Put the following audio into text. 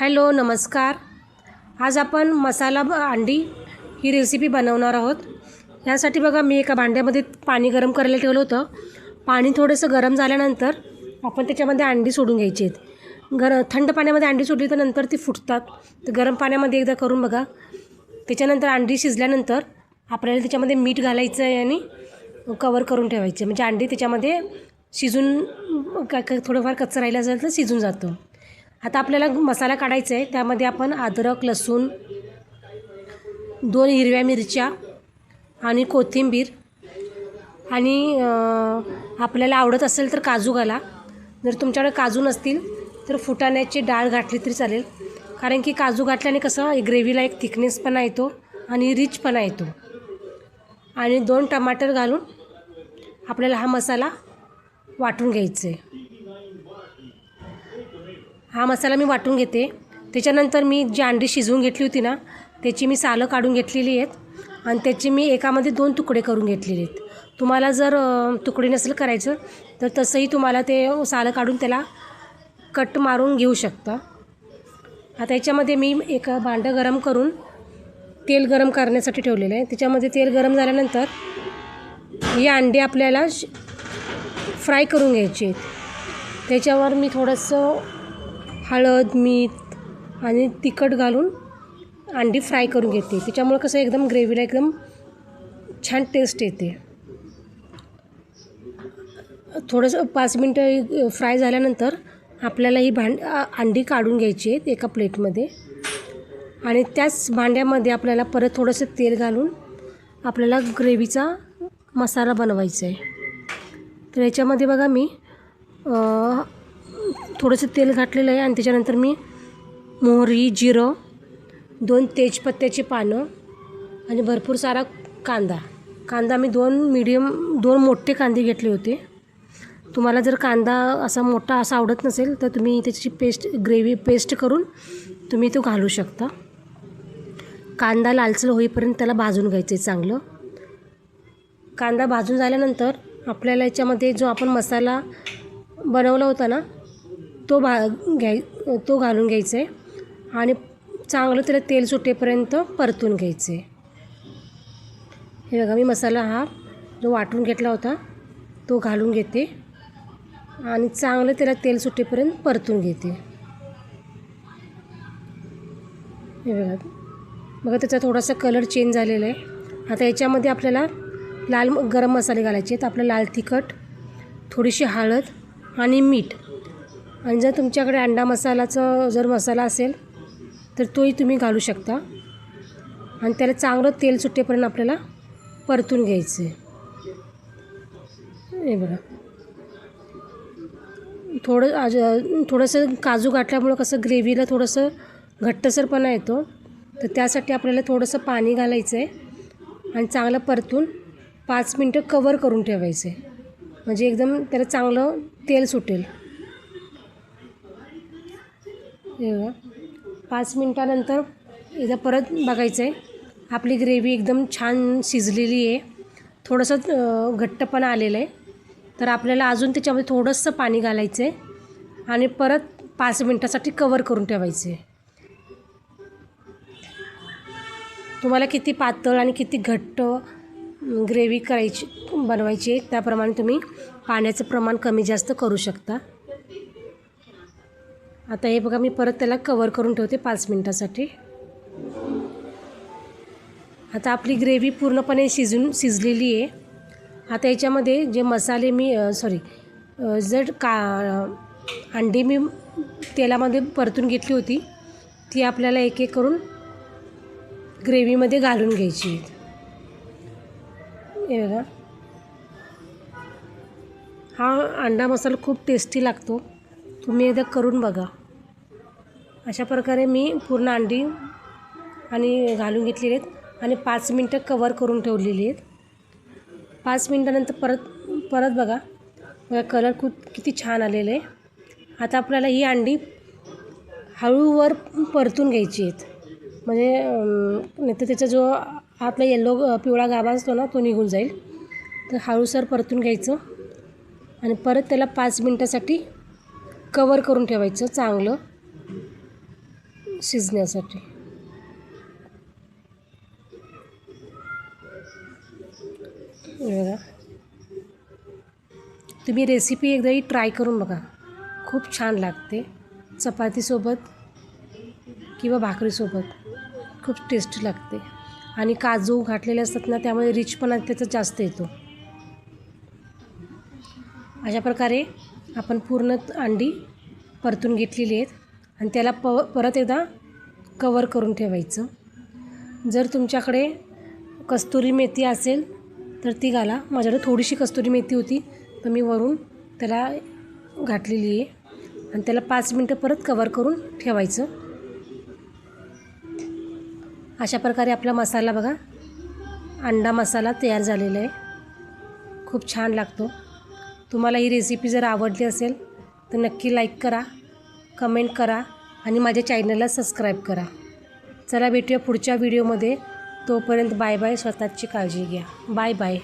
Hello नमस्कार. आज आपण मसाला ब- अंडी ही रेसिपी बनवणार आहोत. यासाठी बघा मी एका भांड्यामध्ये पाणी गरम करायला ठेवलं होतं. पाणी थोडंसं गरम झाल्यानंतर आपण त्याच्यामध्ये अंडी सोडून घ्यायची आहेत. गर थंड पाण्यामध्ये अंडी सोडली तर नंतर ती फुटतात. तर गरम पाण्यामध्ये एकदा करून बघा. त्याच्यानंतर अंडी शिजल्यानंतर आपल्याला त्याच्यामध्ये मीठ घालायचं आहे आणि कवर करून ठेवायचं म्हणजे अंडी त्याच्यामध्ये शिजून काय काय थोडंफार कच्चं राहिलं असेल तर शिजून जातं. आता आपल्याला मसाला काढायचा आहे. त्यामध्ये आपण अद्रक लसूण दोन हिरव्या मिरच्या आणि कोथिंबीर आणि आपल्याला आवडत असेल तर काजू घाला. जर तुमच्याकडे काजू नसतील तर फुटाण्याची डाळ घातली तरी चालेल. कारण की काजू घातल्याने कसं ग्रेव्हीला एक थिकनेसपणा येतो आणि रिचपणा येतो. आणि दोन टमाटर घालून आपल्याला हा मसाला वाटून घ्यायचा आहे. हा मसाला मी वाटून घेते. त्याच्यानंतर मी जी अंडी शिजवून घेतली होती ना त्याची मी सालं काढून घेतलेली आहेत आणि त्याची मी एकामध्ये दोन तुकडे करून घेतलेले आहेत. तुम्हाला जर तुकडे नसेल करायचं तर तसंही तुम्हाला ते सालं काढून त्याला कट मारून घेऊ शकता. आता याच्यामध्ये मी एक भांडं गरम करून तेल गरम करण्यासाठी ठेवलेलं आहे. त्याच्यामध्ये तेल गरम झाल्यानंतर ही अंडी आपल्याला फ्राय करून घ्यायची आहेत. त्याच्यावर मी थोडंसं हळद मीठ आणि तिखट घालून अंडी फ्राय करून घेते. त्याच्यामुळे कसं एकदम ग्रेव्हीला एकदम छान टेस्ट येते. थोडंसं पाच मिनटं फ्राय झाल्यानंतर आपल्याला ही भांड अंडी काढून घ्यायची आहेत एका प्लेटमध्ये. आणि त्याच भांड्यामध्ये आपल्याला परत थोडंसं तेल घालून आपल्याला ग्रेव्हीचा मसाला बनवायचा आहे. तर याच्यामध्ये बघा मी थोडंसं तेल घातलेलं आहे आणि त्याच्यानंतर मी मोहरी जिरं दोन तेजपत्त्याची पानं आणि भरपूर सारा कांदा. कांदा मी दोन मीडियम दोन मोठे कांदे घेतले होते. तुम्हाला जर कांदा असा मोठा असा आवडत नसेल तर तुम्ही त्याची पेस्ट ग्रेव्ही पेस्ट करून तुम्ही तो घालू शकता. कांदा लालसर होईपर्यंत त्याला भाजून घ्यायचं आहे चांगलं. कांदा भाजून झाल्यानंतर आपल्याला याच्यामध्ये जो आपण मसाला बनवला होता ना तो भा घ्याय तो घालून घ्यायचा आहे आणि चांगलं त्याला तेल सुटेपर्यंत परतून घ्यायचं आहे हे बघा मी मसाला हा जो वाटून घेतला होता तो घालून घेते आणि चांगलं त्याला तेल सुटेपर्यंत परतून घेते. हे बघा बघा त्याचा थोडासा कलर चेंज झालेला आहे. आता याच्यामध्ये आपल्याला लाल म- गरम मसाले घालायचे आहेत. आपलं लाल तिखट थोडीशी हळद आणि मीठ. आणि जर तुमच्याकडे अंडा मसालाचा जर मसाला असेल तर तोही तुम्ही घालू शकता. आणि त्याला चांगलं तेल सुटेपर्यंत आपल्याला परतून घ्यायचं आहे हे बघा. थोडं आज थोडंसं काजू गाठल्यामुळं कसं ग्रेव्हीला थोडंसं घट्टसरपणा येतो. तर त्यासाठी आपल्याला थोडंसं पाणी घालायचं आहे आणि चांगलं परतून पाच मिनटं कवर करून ठेवायचं आहे म्हणजे एकदम त्याला चांगलं तेल सुटेल हे बघा पाच मिनटानंतर एकदा परत बघायचं आहे आपली ग्रेव्ही एकदम छान शिजलेली आहे. थोडंसं घट्टपण घट्टपणा आलेलं आहे. तर आपल्याला अजून त्याच्यामध्ये थोडंसं पाणी घालायचं आहे आणि परत पाच मिनटासाठी कवर करून ठेवायचं आहे तुम्हाला किती पातळ आणि किती घट्ट ग्रेव्ही करायची बनवायची आहे त्याप्रमाणे तुम्ही पाण्याचं प्रमाण कमी जास्त करू शकता. आता हे बघा मी परत त्याला कवर करून ठेवते पाच मिनटासाठी. आता आपली ग्रेव्ही पूर्णपणे शिजून शिजलेली आहे. आता याच्यामध्ये जे मसाले मी सॉरी जर का अंडी मी तेलामध्ये परतून घेतली होती ती आपल्याला एक एक करून ग्रेव्हीमध्ये घालून घ्यायची हे बघा. हा अंडा मसाला खूप टेस्टी लागतो. तुम्ही एकदा करून बघा. अशा प्रकारे मी पूर्ण अंडी आणि घालून घेतलेली आहेत आणि पाच मिनटं कवर करून ठेवलेली आहेत. पाच मिनटानंतर परत परत बघा बघा कलर खूप किती छान आलेलं आहे. आता आपल्याला ही अंडी हळूवर परतून घ्यायची आहेत. म्हणजे नाहीतर नाही त्याचा जो आपला येल्लो पिवळा गाभा असतो ना तो निघून जाईल. तर हळूसर परतून घ्यायचं आणि परत त्याला पाच मिनटासाठी कवर करून ठेवायचं चांगलं. शिजण्यासाठी. बघा. तुम्ही रेसिपी एकदाही ट्राय करून बघा. खूप छान लागते. चपातीसोबत किंवा भाकरीसोबत खूप टेस्टी लागते. आणि काजू घातलेले असतात ना त्यामुळे रिचपणा त्याचा जास्त येतो. अशा प्रकारे आपण पूर्ण अंडी परतून घेतलेली आहेत. आणि त्याला प परत एकदा कवर करून ठेवायचं. जर तुमच्याकडे कस्तुरी मेथी असेल तर ती घाला. माझ्याकडे थोडीशी कस्तुरी मेथी होती तर मी वरून त्याला घातलेली आहे. आणि त्याला पाच मिनटं परत कवर करून ठेवायचं. अशा प्रकारे आपला मसाला बघा अंडा मसाला तयार झालेला आहे. खूप छान लागतो. तुम्हाला ही रेसिपी जर आवडली असेल तर नक्की लाईक करा. कमेंट करा आणि माझ्या चॅनलला सबस्क्राईब करा. चला भेटूया पुढच्या व्हिडिओमध्ये. तोपर्यंत बाय बाय स्वतःची काळजी घ्या. Bye bye.